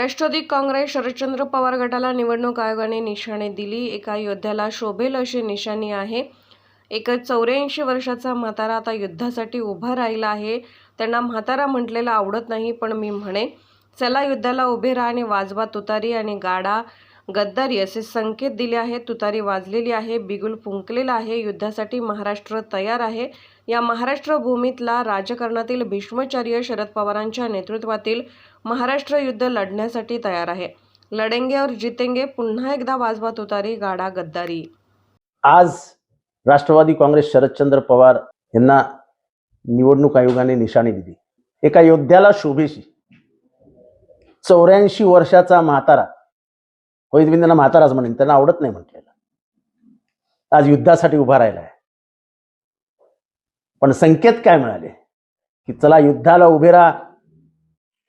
राष्ट्रवादी काँग्रेस शरदचंद्र पवार गटाला निवडणूक आयोगाने निशाणे दिली. एका योद्ध्याला शोभेल अशी निशाणी आहे. एक चौऱ्याऐंशी वर्षाचा म्हातारा आता युद्धासाठी उभा राहिला आहे. त्यांना म्हातारा म्हटलेला आवडत नाही पण मी म्हणे चला युद्धाला उभे राहा आणि वाजवा तुतारी आणि गाडा. गद्दारी असे संकेत दिले आहेत. तुतारी वाजलेली आहे बिगुल फुंकलेला आहे. युद्धासाठी महाराष्ट्र तयार आहे. या महाराष्ट्र भूमीतला राजकारणातील भीष्मचार्य शरद पवारांच्या नेतृत्वातील महाराष्ट्र युद्ध लढण्यासाठी तयार आहे. लढेंगे और जितेंगे पुन्हा एकदा वाजवा तुतारी गाडा गद्दारी. आज राष्ट्रवादी काँग्रेस शरदचंद्र पवार यांना निवडणूक आयोगाने निशाणी दिली. एका योद्ध्याला शोभेशी चौऱ्याऐंशी वर्षाचा म्हातारा होईल मी त्यांना म्हाताराच म्हणेन त्यांना आवडत नाही म्हटलेलं. आज युद्धासाठी उभा राहिला आहे पण संकेत काय मिळाले? की चला युद्धाला उभे राहा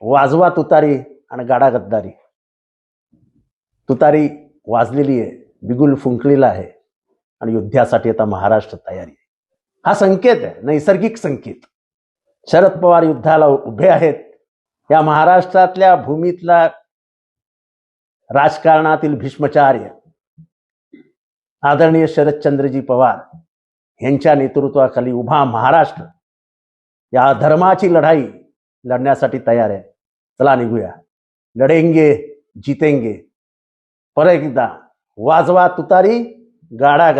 वाजवा तुतारी आणि गाडा गद्दारी. तुतारी वाजलेली आहे बिगुल फुंकलेला आहे आणि युद्धासाठी आता महाराष्ट्र तयारी हा संकेत आहे नैसर्गिक संकेत. शरद पवार युद्धाला उभे आहेत. या महाराष्ट्रातल्या भूमीतला राजकारणातील भीष्मचार्य आदरणीय शरदचंद्रजी पवार यांच्या नेतृत्वाखाली उभा महाराष्ट्र या धर्माची लढाई लढण्यासाठी तयार आहे. चला निघूया. लढेंगे जितेंगे. परत एकदा वाजवा तुतारी गाडा